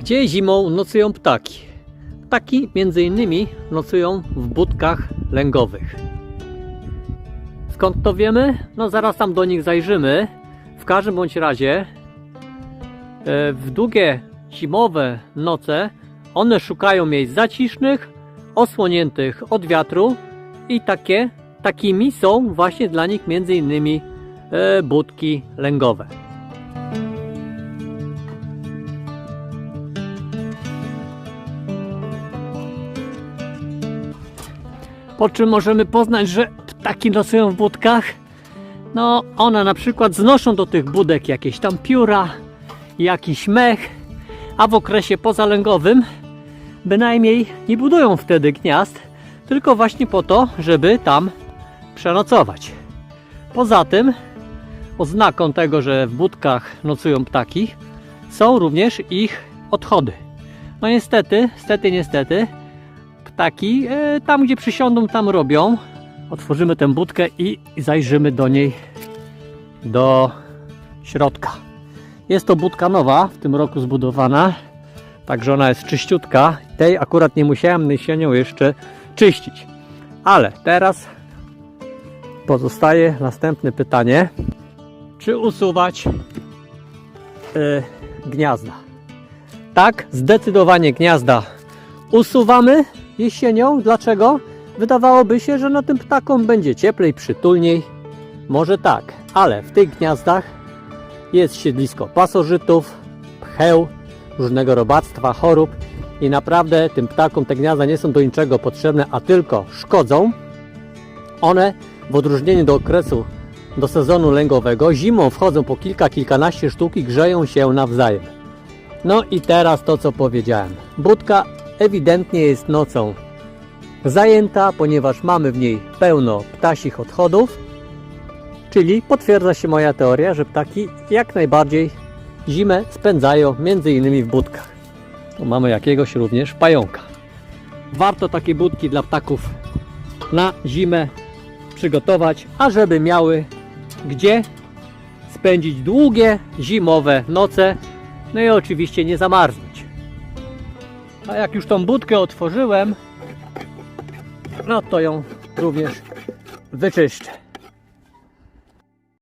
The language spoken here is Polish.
Gdzie zimą nocują ptaki? Ptaki między innymi nocują w budkach lęgowych. Skąd to wiemy? No zaraz tam do nich zajrzymy. W każdym bądź razie e, w długie zimowe noce one szukają miejsc zacisznych, osłoniętych od wiatru i takie, takimi są właśnie dla nich między innymi e, budki lęgowe. Po czym możemy poznać, że ptaki nocują w budkach? No, one na przykład znoszą do tych budek jakieś tam pióra, jakiś mech, a w okresie pozalęgowym bynajmniej nie budują wtedy gniazd, tylko właśnie po to, żeby tam przenocować. Poza tym, oznaką tego, że w budkach nocują ptaki, są również ich odchody. No niestety, stety, niestety, ptaki e, tam, gdzie przysiądą, tam robią. Otworzymy tę budkę i zajrzymy do niej do środka. Jest to budka nowa, w tym roku zbudowana, także ona jest czyściutka. Tej akurat nie musiałem jesienią jeszcze czyścić. Ale teraz pozostaje następne pytanie. Czy usuwać e, gniazda? Tak, zdecydowanie gniazda usuwamy jesienią. Dlaczego? Wydawałoby się, że na tym ptakom będzie cieplej, przytulniej. Może tak, ale w tych gniazdach jest siedlisko pasożytów, pcheł, różnego robactwa, chorób i naprawdę tym ptakom te gniazda nie są do niczego potrzebne, a tylko szkodzą. One w odróżnieniu do okresu, do sezonu lęgowego, zimą wchodzą po kilka, kilkanaście sztuk i grzeją się nawzajem. No i teraz to, co powiedziałem. Budka ewidentnie jest nocą zajęta, ponieważ mamy w niej pełno ptasich odchodów, czyli potwierdza się moja teoria, że ptaki jak najbardziej zimę spędzają między innymi w budkach. Tu mamy jakiegoś również pająka. Warto takie budki dla ptaków na zimę przygotować, ażeby miały gdzie spędzić długie zimowe noce, no i oczywiście nie zamarznąć. A jak już tą budkę otworzyłem, no to ją również wyczyszczę.